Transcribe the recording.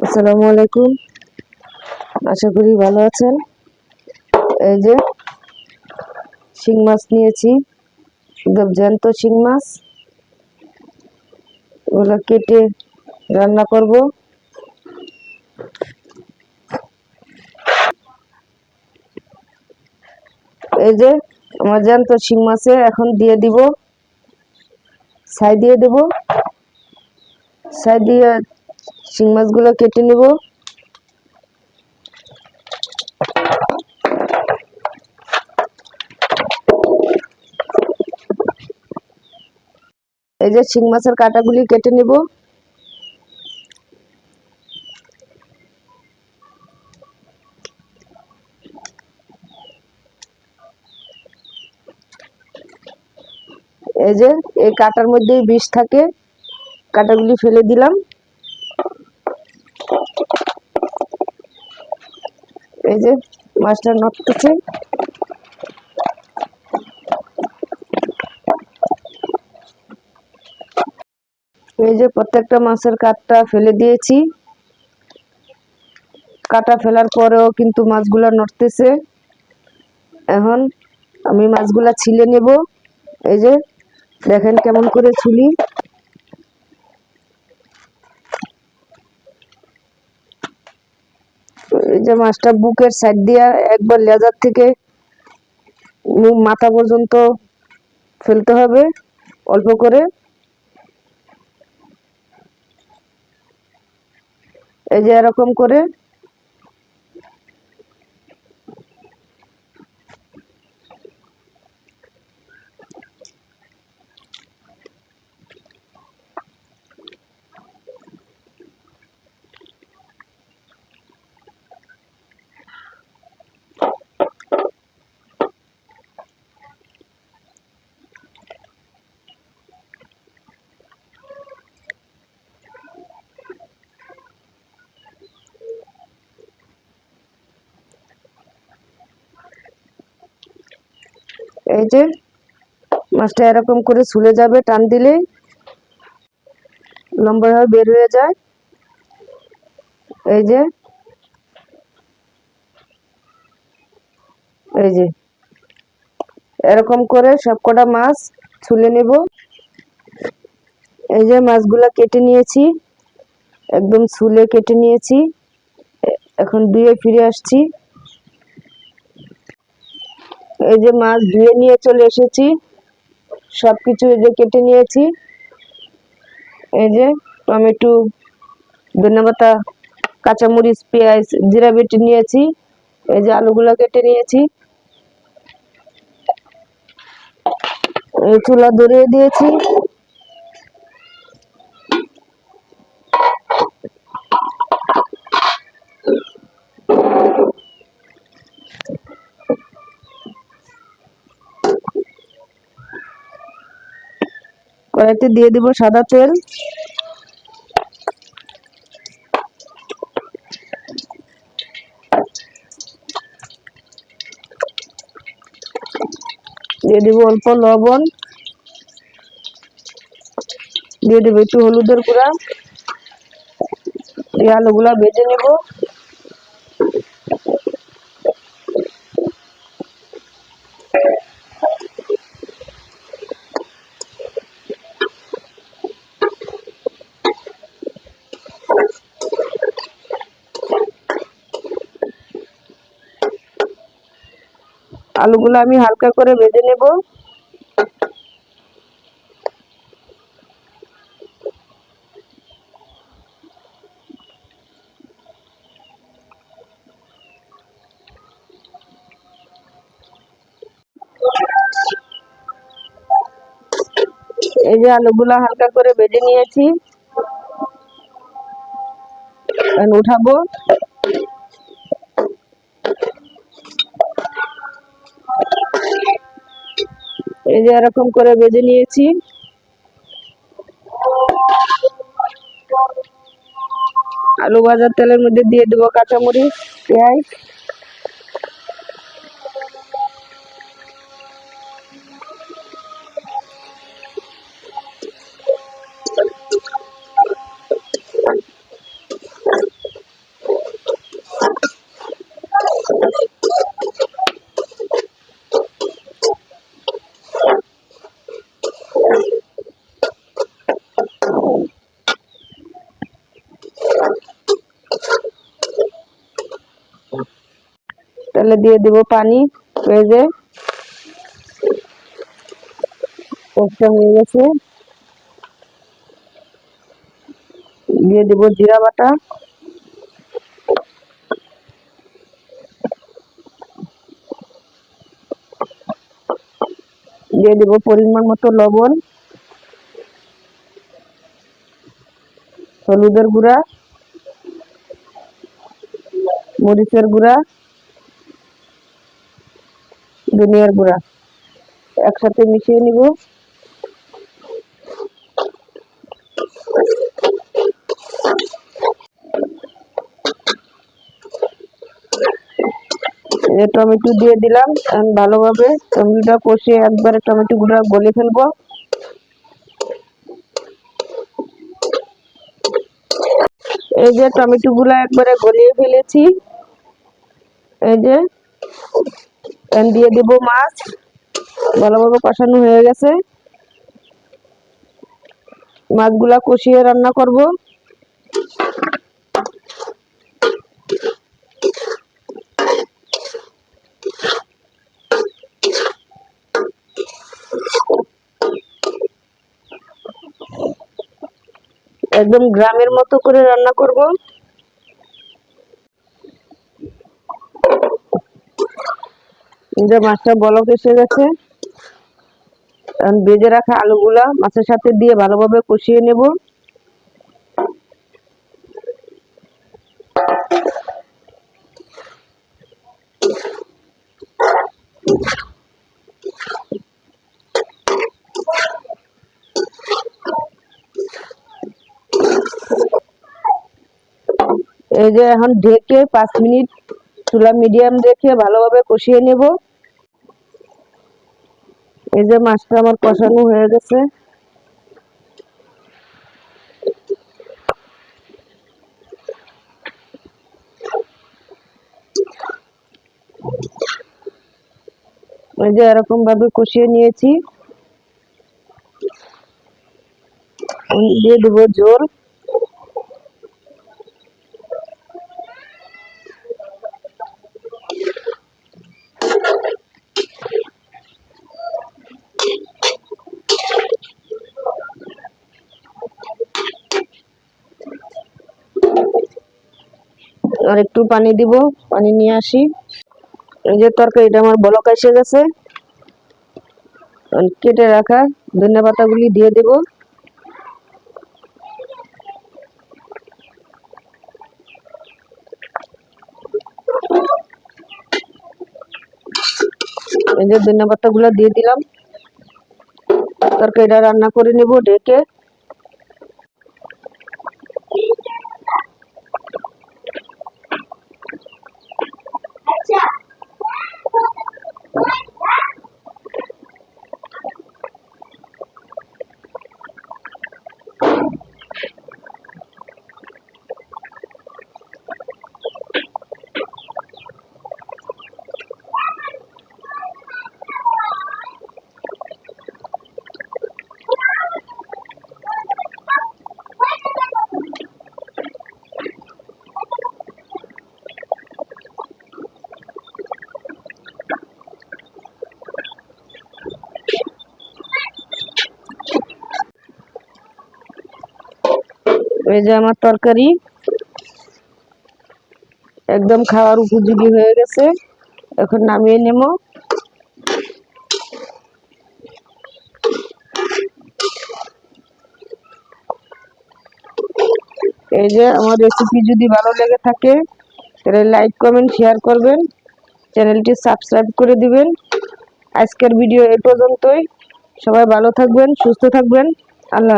আসসালামু আলাইকুম। আশা করি ভালো আছেন। এই যে শিং মাছ নিয়েছি জ্যান্ত শিং মাছ। ওগুলো কেটে রান্না করব। এই যে আমার জ্যান্ত শিং মাছে এখন দিয়ে দিব। ছাই দিয়ে দেব। ছাই দিয়ে শিং মাছগুলো কেটে নেব। এই যে শিং মাছের কাঁটাগুলি কেটে নেব। এই যে এই কাঁটার মধ্যেই বিষ থাকে। কাঁটাগুলি ফেলে দিলাম। এই যে মাছটা নড়তেছে। এই যে প্রত্যেকটা মাছের কাঠটা ফেলে দিয়েছি। কাটা ফেলার পরেও কিন্তু মাছগুলো নড়তেছে। এখন আমি মাছগুলা ছিলে নেব। এই যে দেখেন কেমন করে ছুলি। এই যে মাছটা বুকের সাইড দিয়া একবার লেজার থেকে মাথা পর্যন্ত ফেলতে হবে, অল্প করে। এই যে এরকম করে এই যে মাছটা এরকম করে ছুলে যাবে, টান দিলে লম্বা হয়ে বের হয়ে যায়। এই যে এই যে, এরকম করে সবকটা মাছ ছুলে নেব। এই যে মাছগুলা কেটে নিয়েছি, একদম ছুলে কেটে নিয়েছি। এখন ধুয়ে ফিরে আসছি। এই যে মাছ ধুয়ে নিয়ে চলে এসেছি সব কিছু এই যে কেটে নিয়েছি। এই যে টমেটো, ধনেপাতা, কাঁচামরিচ, পেঁয়াজ, জিরা বেটে নিয়েছি, এই যে আলুগুলো কেটে নিয়েছি। এই চুলা ধরিয়ে দিয়েছি। কড়াইতে দিয়ে দিব সাদা তেল। দিয়ে দিব অল্প লবণ। দিয়ে দেবো একটু হলুদের গুঁড়া। এই আলুগুলা ভেজে নেব। আলুগুলো আমি হালকা করে ভেজে নেব। এই যে আলুগুলা হালকা করে ভেজে নিয়েছি। উঠাবো। এই যে এরকম করে বেজে নিয়েছি। আলু ভাজার তেলের মধ্যে দিয়ে দেবো কাঁচামরিচ পেঁয়াজ। তাহলে দিয়ে দিব পানি পেঁয়াজে একটা হয়ে গেছে। দিয়ে দিব জিরা বাটা। দিয়ে দিব পরিমাণ মতো লবণ। হলুদের গুঁড়া। মরিচের গুঁড়া। ধনিয়ার গুঁড়া। একসাথে মিশিয়ে নিব। টমেটো দিয়ে দিলাম ভালোভাবে টমেটোটা কষিয়ে একবারে টমেটো গুঁড়া গলে ফেলব। এই যে টমেটো গুলা একবারে গলিয়ে ফেলেছি। এই যে দিয়ে দেব মাছ। ভালোভাবে কষানো হয়ে গেছে। মাছগুলা কষিয়ে রান্না করব। একদম গ্রামের মতো করে রান্না করব। যে মাছটা বলক এসে গেছে, এখন বেজে রাখা আলুগুলা মাছের সাথে দিয়ে ভালোভাবে কষিয়ে নেব। এই যে এখন ঢেকে পাঁচ মিনিট চুলা মিডিয়াম রেখে ভালোভাবে কষিয়ে নেব। এই যে মাছটা আমার কষানো হয়ে গেছে। এই যে এরকম ভাবে কষিয়ে নিয়েছি। দিয়ে দেবো জোর আর একটু পানি দিব, পানি নিয়ে আসি। এই যে তরকারিটা আমার বলক এসে গেছে। কেটে রাখা ধনে পাতাগুলি দিয়ে দেব। এই যে ধনে পাতাগুলো দিয়ে দিলাম। তরকারিটা রান্না করে নেব ঢেকে এই যে আমার তরকারি একদম খাওয়ার উপযোগী হয়ে গেছে। এখন নামিয়ে নেব। এই যে আমার রেসিপি যদি ভালো লেগে থাকে, তাহলে লাইক কমেন্ট শেয়ার করবেন। চ্যানেলটি সাবস্ক্রাইব করে দিবেন। আজকের ভিডিও এই পর্যন্তই। সবাই ভালো থাকবেন, সুস্থ থাকবেন। আল্লাহ